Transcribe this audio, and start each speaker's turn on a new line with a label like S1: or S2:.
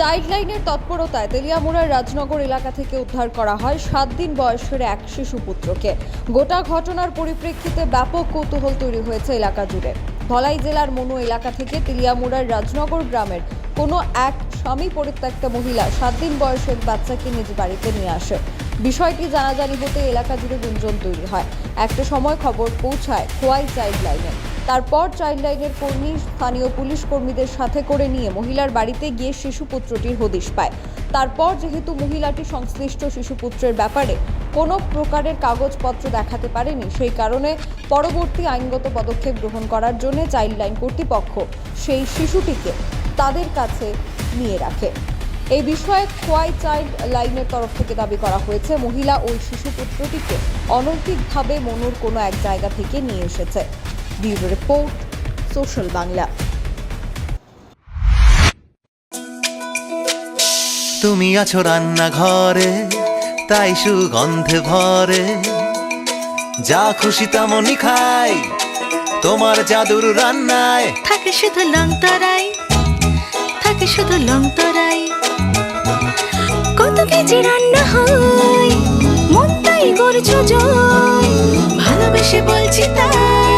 S1: Child লাইনের তৎপরতায় তেলিয়ামুড়ার রাজনগর এলাকা থেকে উদ্ধার করা হয় সাত দিন বয়সের এক শিশুপুত্রকে। গোটা ঘটনার পরিপ্রেক্ষিতে ব্যাপক কৌতূহল তৈরি হয়েছে এলাকা জুড়ে। ধলাই জেলার মনু এলাকা থেকে তেলিয়ামুড়ার রাজনগর গ্রামের কোনো এক স্বামী পরিত্যক্ত মহিলা সাত দিন বয়সের বাচ্চাকে নিজ বাড়িতে নিয়ে আসে। বিষয়টি জানাজানি হতে এলাকা জুড়ে গুঞ্জন তৈরি হয়। একটা সময় খবর পৌঁছায় খোয়াই চাইল্ড লাইনে তারপর চাইল্ড লাইনের কর্মী, স্থানীয় পুলিশ কর্মীদের সাথে করে নিয়ে মহিলার বাড়িতে গিয়ে শিশুপুত্রটির হদিশ পায়। তারপর যেহেতু মহিলাটি সংশ্লিষ্ট শিশুপুত্রের ব্যাপারে কোনো প্রকারের কাগজপত্র দেখাতে পারেনি, সেই কারণে পরবর্তী আইনগত পদক্ষেপ গ্রহণ করার জন্য চাইল্ড লাইন কর্তৃপক্ষ সেই শিশুটিকে তাদের কাছে নিয়ে রাখে। এই বিষয়ে খোয়াই চাইল্ড লাইনের তরফ থেকে দাবি করা হয়েছে, মহিলা ওই শিশুপুত্রটিকে অনৈতিকভাবে মনুর কোনো এক জায়গা থেকে নিয়ে এসেছে। Bureau report social Bangla.
S2: তুমি আছো রান্নাঘরে তাই সুগন্ধে ভরে। যা খুশি তেমনই খাই তোমার জাদুর রান্নায়।
S3: থাকে শুধু লং তরাই থাকে শুধু লং তরাই। কত কেজি রান্না হয় মনটাই করছ জয় ভালোবেসে বলছি তাই।